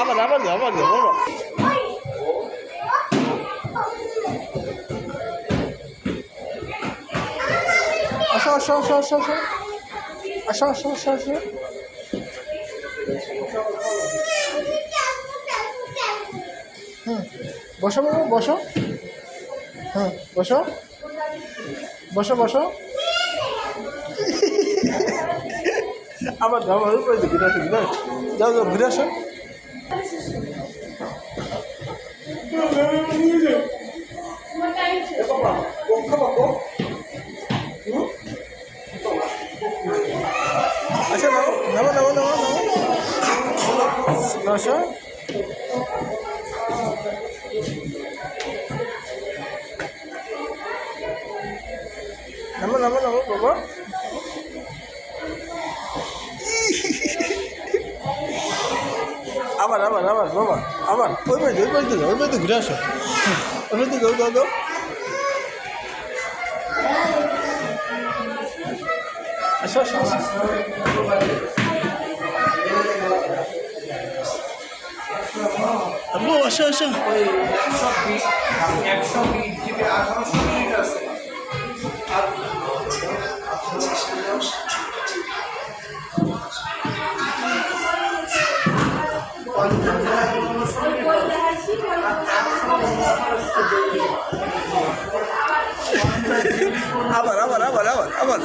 আবার আবার আবার হুম বসো বসো হুম বসো বসো বসো আবার আবার উপরে ঘুরে আসো ঘুরে। যাও যাও, ঘুরে আসো। আচ্ছা নাও নাও নাও নাও নাও আসো। নামো নামো নামো, বাবা। আবার আবার আবার বাবা আবার ওই বাড়িতে ওই বাড়িতে ওই বাড়িতে ঘুরে আসো। ওই বাড়িতে যাও যাও যাও। আসো আসো আসো আসো। আবার আবার আবার আবার আবার